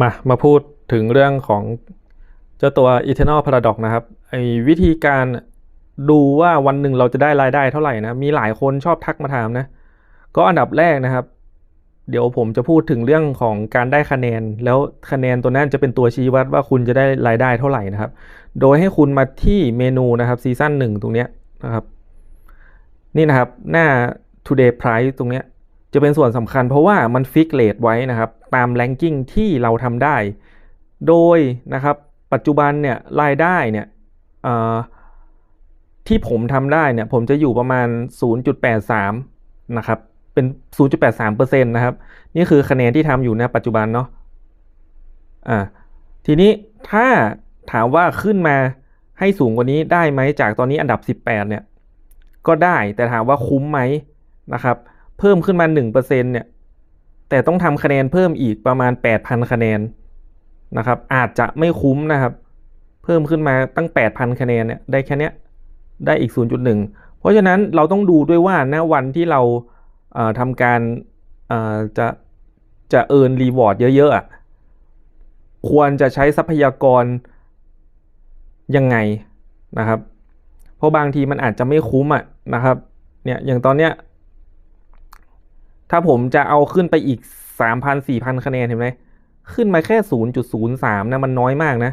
มามาพูดถึงเรื่องของเจ้าตัว Eternal Paradox นะครับไอ้วิธีการดูว่าวันหนึ่งเราจะได้รายได้เท่าไหร่นะ มีหลายคนชอบทักมาถามนะ ก็อันดับแรกนะครับ เดี๋ยวผมจะพูดถึงเรื่องของการได้คะแนน แล้วคะแนนตัวนั้นจะเป็นตัวชี้วัดว่าคุณจะได้รายได้เท่าไหร่นะครับ โดยให้คุณมาที่เมนูนะครับซีซั่นหนึ่งตรงเนี้ยนะครับ นี่นะครับหน้า today price ตรงเนี้ย จะเป็นส่วนสำคัญเพราะว่ามันฟิกเลทไว้นะครับ ตามแรงกิ้งที่เราทำได้ โดยนะครับปัจจุบันเนี่ยรายได้เนี่ยที่ผมทำได้เนี่ยผมจะอยู่ประมาณ 0.83 นะครับ เป็น 0.83%นะครับ นี่คือคะแนนที่ทำอยู่ในปัจจุบันเนาะอ่าทีนี้ถ้าถามว่าขึ้นมาให้สูงกว่านี้ได้ไหมจากตอนนี้อันดับ 18 เนี่ย ก็ได้แต่ถามว่าคุ้มไหมนะครับ เพิ่มขึ้นมาหนึ่งเปอร์เซ็นเนี่ย แต่ต้องทำคะแนนเพิ่มอีกประมาณแปดพันคะแนนนะครับ อาจจะไม่คุ้มนะครับ เพิ่มขึ้นมาตั้งแปดพันคะแนนเนี่ยได้แค่นี้ได้อีกศูนย์จุดหนึ่งเพราะฉะนั้นเราต้องดูด้วยว่าณวันที่เราเทำการจะจะเอิร์นรีวอร์ดเยอะๆควรจะใช้ทรัพยากรยังไงนะครับ เพราะบางทีมันอาจจะไม่คุ้มอะนะครับ เนี่ยอย่างตอนเนี้ย ถ้าผมจะเอาขึ้นไปอีกสามพันสี่พันคะแนนเห็นไหมขึ้นมาแค่ศูนย์จุดศูนย์สามนะ มันน้อยมากนะ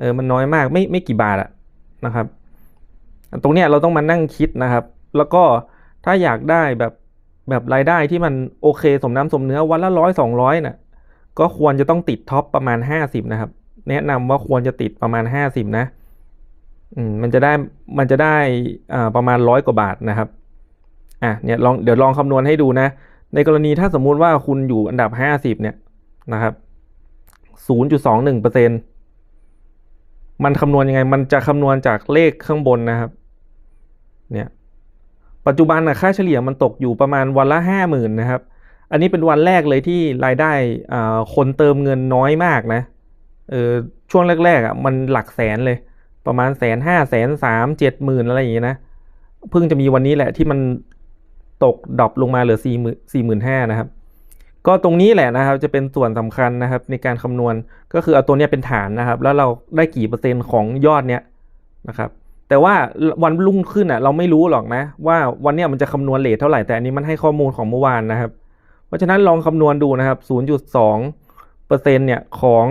เออ มันน้อยมากไม่ไม่กี่บาทอะนะครับ ตรงเนี้ยเราต้องมานั่งคิดนะครับ แล้วก็ถ้าอยากได้แบบแบบรายได้ที่มันโอเคสมน้ำสมเนื้อวันละร้อยสองร้อยนะ่ะ ก็ควรจะต้องติดท็อปประมาณห้าสิบนะครับ แนะนำว่าควรจะติดประมาณห้าสิบนะอืมมันจะได้มันจะได้อ่าประมาณร้อยกว่าบาทนะครับอะเนี่ยลองเดี๋ยวลองคำนวณให้ดูนะ ในกรณีถ้าสมมุติว่าคุณอยู่อันดับห้าสิบเนี่ยนะครับศูนย์จุดสองหนึ่งเปอร์เซ็นมันคำนวณยังไง มันจะคำนวณจากเลขข้างบนนะครับ เนี่ย ปัจจุบันนะค่าเฉลี่ยมันตกอยู่ประมาณวันละห้าหมื่นนะครับ อันนี้เป็นวันแรกเลยที่รายได้คนเติมเงินน้อยมากนะ เออช่วงแรกๆอะมันหลักแสนเลย ประมาณแสนห้าแสนสามเจ็ดหมื่นอะไรอย่างเงี้ยนะ เพิ่งจะมีวันนี้แหละที่มัน ตกดรอปลงมาเหลือสี่หมื่นห้านะครับ ก็ตรงนี้แหละนะครับจะเป็นส่วนสำคัญนะครับในการคำนวณก็คือเอาตัวนี้เป็นฐานนะครับ แล้วเราได้กี่เปอร์เซ็นต์ของยอดเนี้ยนะครับแต่ว่าวันรุ่งขึ้นอะเราไม่รู้หรอกนะ ว่าวันเนี้ยมันจะคำนวณเลทเท่าไหร่แต่อันนี้มันให้ข้อมูลของเมื่อวานนะครับ เพราะฉะนั้นลองคำนวณดูนะครับ 0.2เปอร์เซ็นต์เนี่ยของ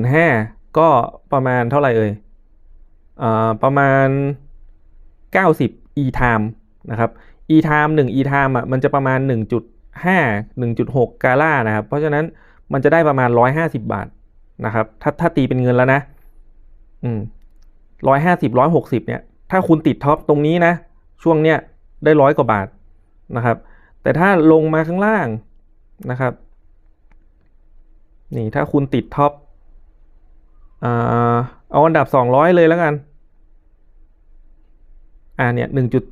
45,000ก็ประมาณเท่าไหร่เอ่ยอ่าประมาณ 90 e time นะครับ e time 1 e time อะมันจะประมาณ 1.5 1.6 กาล่านะครับ เพราะฉะนั้นมันจะได้ประมาณ 150 บาทนะครับถ้าถ้าตีเป็นเงินแล้วนะอืมร้อยห้าสิบร้อยหกสิบเนี่ย ถ้าคุณติดท็อปตรงนี้นะ ช่วงเนี้ยได้ร้อยกว่าบาทนะครับ แต่ถ้าลงมาข้างล่างนะครับ นี่ถ้าคุณติดท็อปเอาอันดับสองร้อยเลยแล้วกัน อ่าเนี่ยหนึ่งจุด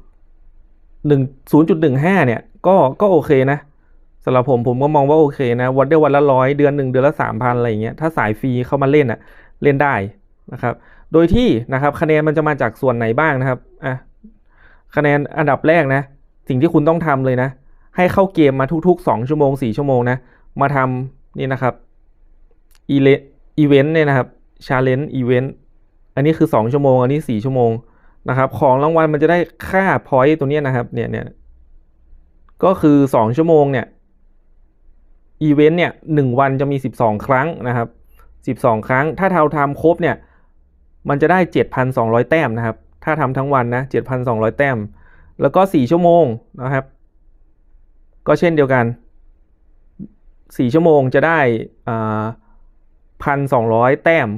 หนึ่งศูนย์จุดหนึ่งห้าเนี่ย ก็ก็โอเคนะสำหรับผมผมก็มองว่าโอเคนะวันได้วันละร้อยเดือนหนึ่งเดือนละสามพันอะไรอย่างเงี้ยถ้าสายฟรีเข้ามาเล่นอะเล่นได้นะครับ โดยที่นะครับคะแนนมันจะมาจากส่วนไหนบ้างนะครับอะคะแนนอันดับแรกนะ สิ่งที่คุณต้องทำเลยนะ ให้เข้าเกมมาทุกๆสองชั่วโมงสี่ชั่วโมงนะ มาทำนี่นะครับอีเลอีเวนต์เนี่ยนะครับชาเลนจ์อีเวนต์อันนี้คือสองชั่วโมง อันนี้สี่ชั่วโมง นะครับ ของรางวัลมันจะได้ค่าพอยต์ตัวนี้นะครับ เนี่ยเนี่ยก็คือสองชั่วโมงเนี่ยอีเวนต์เนี่ยหนึ่งวันจะมีสิบสองครั้งนะครับสิบสองครั้ง ถ้าเท่าทำครบเนี่ยมันจะได้เจ็ดพันสองร้อยแต้มนะครับ ถ้าทำทั้งวันนะเจ็ดพันสองร้อยแต้ม แล้วก็สี่ชั่วโมงนะครับ ก็เช่นเดียวกันสี่ชั่วโมงจะได้อ่าพันสองร้อยแต้ม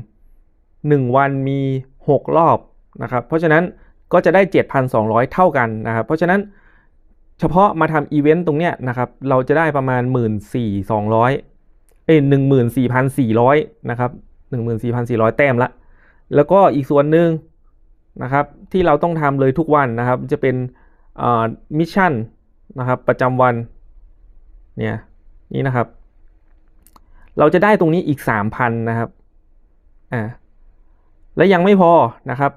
หนึ่งวันมีหกรอบนะครับ เพราะฉะนั้น ก็จะได้ 7,200 เท่ากันนะครับ เพราะฉะนั้นเฉพาะมาทำอีเวนต์ตรงเนี้ยนะครับ เราจะได้ประมาณ 14,200 เอ้ย14,400 นะครับ 14,400 แต้มละ แล้วก็อีกส่วนหนึ่งนะครับที่เราต้องทำเลยทุกวันนะครับ จะเป็นมิชชั่นนะครับประจำวันเนี่ยนี่นะครับ เราจะได้ตรงนี้อีก 3,000 นะครับอ่าและยังไม่พอนะครับ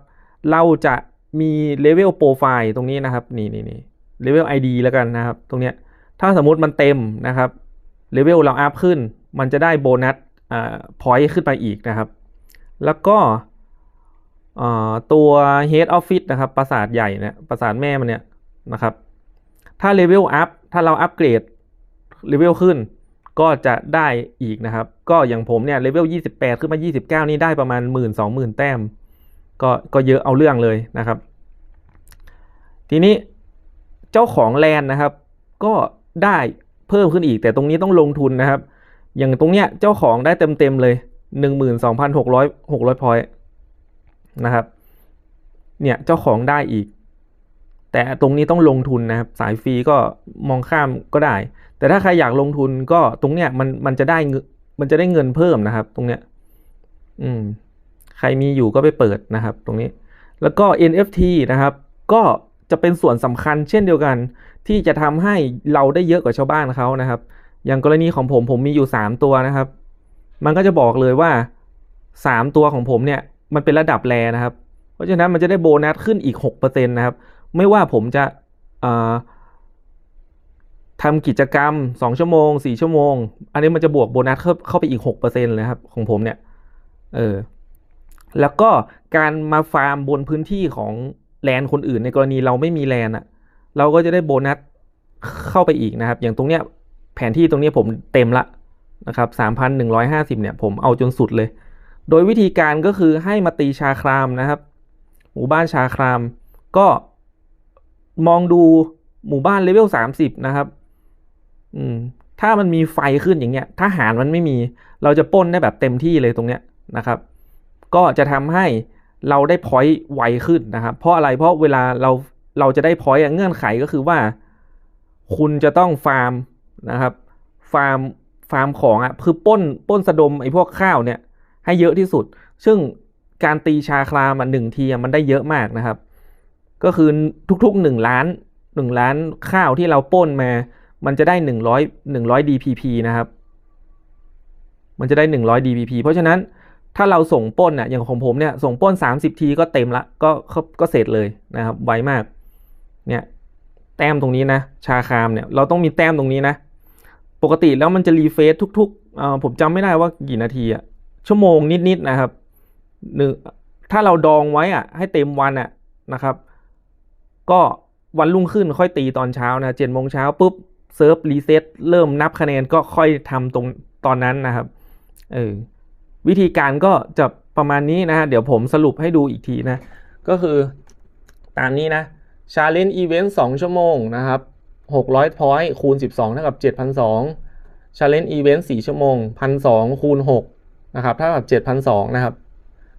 เราจะ มีเลเวลโปรไฟล์ตรงนี้นะครับ นี่นี่นี่เลเวล ID แล้วกันนะครับ ตรงเนี้ยถ้าสมมติมันเต็มนะครับเลเวลเราอัพขึ้น มันจะได้โบนัสอ่าพอยต์ขึ้นไปอีกนะครับ แล้วก็อ่าตัว Head Office นะครับปราสาทใหญ่เนี่ยปราสาทแม่มันเนี่ยนะครับ ถ้าเลเวลอัพถ้าเราอัปเกรดเลเวลขึ้น ก็จะได้อีกนะครับ ก็อย่างผมเนี่ยเลเวล28 ขึ้นมา 29 นี่ได้ประมาณ 1 2 0 0 0 0 แต้ม ก็ก็เยอะเอาเรื่องเลยนะครับ ทีนี้เจ้าของแลนด์นะครับ ก็ได้เพิ่มขึ้นอีก แต่ตรงนี้ต้องลงทุนนะครับ อย่างตรงเนี้ยเจ้าของได้เต็มเต็มๆเลย 12,600 600พอยต์นะครับเนี่ยเจ้าของได้อีก แต่ตรงนี้ต้องลงทุนนะครับ สายฟรีก็มองข้ามก็ได้ แต่ถ้าใครอยากลงทุนก็ตรงเนี้ยมันมันจะได้เงินมันจะได้เงินเพิ่มนะครับ ตรงเนี้ย อืม ใครมีอยู่ก็ไปเปิดนะครับตรงนี้ แล้วก็ NFT นะครับ ก็จะเป็นส่วนสำคัญเช่นเดียวกัน ที่จะทำให้เราได้เยอะกว่าชาวบ้านเขานะครับ อย่างกรณีของผมผมมีอยู่สามตัวนะครับ มันก็จะบอกเลยว่าสามตัวของผมเนี่ยมันเป็นระดับแรนะครับ เพราะฉะนั้นมันจะได้โบนัสขึ้นอีกหกเปอร์เซ็นตนะครับ ไม่ว่าผมจะทำกิจกรรมสองชั่วโมงสี่ชั่วโมง อันนี้มันจะบวกโบนัสเข้าเข้าไปอีกหกเปอร์เซ็นเลยครับของผมเนี่ย เออ แล้วก็การมาฟาร์มบนพื้นที่ของแลนคนอื่นในกรณีเราไม่มีแลนอะเราก็จะได้โบนัสเข้าไปอีกนะครับ อย่างตรงเนี้ยแผนที่ตรงนี้ผมเต็มละนะครับสามพันหนึ่งร้อยห้าสิบเนี่ยผมเอาจนสุดเลย โดยวิธีการก็คือให้มาตีชาครามนะครับ หมู่บ้านชาคราม ก็มองดูหมู่บ้านเลเวลสามสิบนะครับ อืม ถ้ามันมีไฟขึ้นอย่างเงี้ยทหารมันไม่มี เราจะปล้นได้แบบเต็มที่เลยตรงเนี้ยนะครับ ก็จะทำให้เราได้พอยต์ไวขึ้นนะครับ เพราะอะไรเพราะเวลาเราเราจะได้พอยต์เงื่อนไขก็คือว่า คุณจะต้องฟาร์มนะครับ ฟาร์มฟาร์มของอะคือปล้นปล้นสะดมไอ้พวกข้าวเนี่ยให้เยอะที่สุด ซึ่งการตีชาครามอะหนึ่งทีมันได้เยอะมากนะครับ ก็คือทุกๆหนึ่งล้านหนึ่งล้านข้าวที่เราปล้นมา มันจะได้หนึ่งร้อยหนึ่งร้อย DPP นะครับ มันจะได้หนึ่งร้อย DPP เพราะฉะนั้น ถ้าเราส่งป้นอะอย่างของผมเนี่ยส่งป้นสามสิบทีก็เต็มละก็ก็ก็เสร็จเลยนะครับไวมากเนี่ยแต้มตรงนี้นะ ชาคามเนี่ยเราต้องมีแต้มตรงนี้นะ ปกติแล้วมันจะรีเฟซทุกๆอ่อผมจำไม่ได้ว่ากี่นาทีอะชั่วโมงนิดๆนะครับหนึ่งถ้าเราดองไว้อะให้เต็มวันอะนะครับ ก็วันรุ่งขึ้นค่อยตีตอนเช้านะเจ็ดโมงเช้าปุ๊บเซิร์ฟรีเซ็ตเริ่มนับคะแนนก็ค่อยทำตรงตอนนั้นนะครับเออ วิธีการก็จะประมาณนี้นะฮะ เดี๋ยวผมสรุปให้ดูอีกทีนะ ก็คือตามนี้นะชาเลนจ์อีเวนต์2ชั่วโมงนะครับ 600พอยต์คูณ 12 เท่ากับ 7,200ชาเลนจ์อีเวนต์4ชั่วโมง 1,200 คูณ 6 นะครับ เท่ากับ 7,200 นะครับ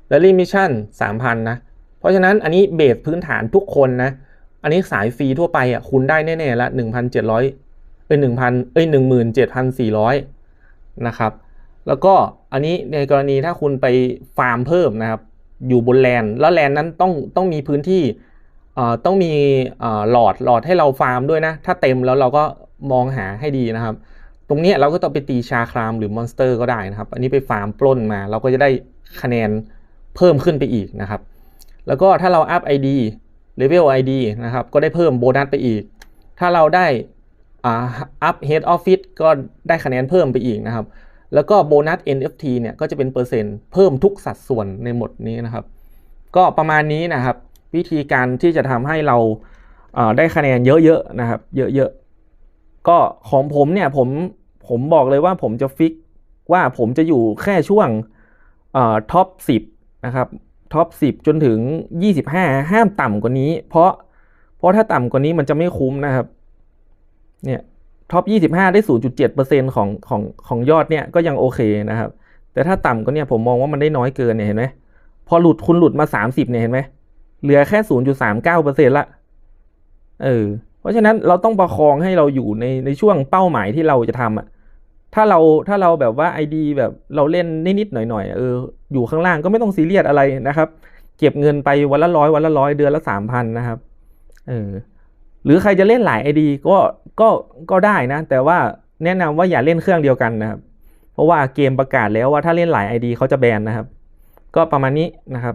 และลิมิชั่น3,000 นะ เพราะฉะนั้นอันนี้เบสพื้นฐานทุกคนนะ อันนี้สายฟรีทั่วไปอะคุณได้แน่ ๆ ละ 1,700เอ้ย1,000 เอ้ย 17,400 นะครับ แล้วก็อันนี้ในกรณีถ้าคุณไปฟาร์มเพิ่มนะครับ อยู่บนแลนแล้วแลนนั้นต้องต้องมีพื้นที่ต้องมีหลอดหลอดให้เราฟาร์มด้วยนะ ถ้าเต็มแล้วเราก็มองหาให้ดีนะครับ ตรงนี้เราก็ต้องไปตีชาครามหรือมอนสเตอร์ก็ได้นะครับ อันนี้ไปฟาร์มปล้นมา เราก็จะได้คะแนนเพิ่มขึ้นไปอีกนะครับ แล้วก็ถ้าเราอัพ ID Level ID นะครับ ก็ได้เพิ่มโบนัสไปอีก ถ้าเราได้อัพ Head Office ก็ได้คะแนนเพิ่มไปอีกนะครับ แล้วก็โบนัส NFT เนี่ยก็จะเป็นเปอร์เซ็นต์เพิ่มทุกสัดส่วนในหมดนี้นะครับ ก็ประมาณนี้นะครับ วิธีการที่จะทำให้เราได้คะแนนเยอะๆนะครับ เยอะๆก็ของผมเนี่ยผมผมบอกเลยว่าผมจะฟิกว่าผมจะอยู่แค่ช่วงท็อปสิบนะครับท็อปสิบจนถึงยี่สิบห้าห้ามต่ำกว่านี้ เพราะเพราะถ้าต่ำกว่านี้มันจะไม่คุ้มนะครับ เนี่ย ท็อปยี่สิบห้าได้ศูนย์จุดเจ็ดเปอร์เซ็นของของของยอดเนี่ยก็ยังโอเคนะครับ แต่ถ้าต่ำก็เนี่ยผมมองว่ามันได้น้อยเกินเนี่ยเห็นไหมพอหลุดคุณหลุดมาสามสิบเนี่ยเห็นไหมเหลือแค่ศูนย์จุดสามเก้าเปอร์เซ็นละเออเพราะฉะนั้นเราต้องประคองให้เราอยู่ในในช่วงเป้าหมายที่เราจะทำอะถ้าเราถ้าเราแบบว่าไอดีแบบเราเล่นนิดๆหน่อยๆเอออยู่ข้างล่างก็ไม่ต้องซีเรียสอะไรนะครับ เก็บเงินไปวันละร้อยวันละร้อยเดือนละสามพันนะครับเออ หรือใครจะเล่นหลายไอดีก็ก็ก็ได้นะ แต่ว่าแนะนำว่าอย่าเล่นเครื่องเดียวกันนะครับ เพราะว่าเกมประกาศแล้วว่าถ้าเล่นหลายไอดีเขาจะแบนนะครับ ก็ประมาณนี้นะครับ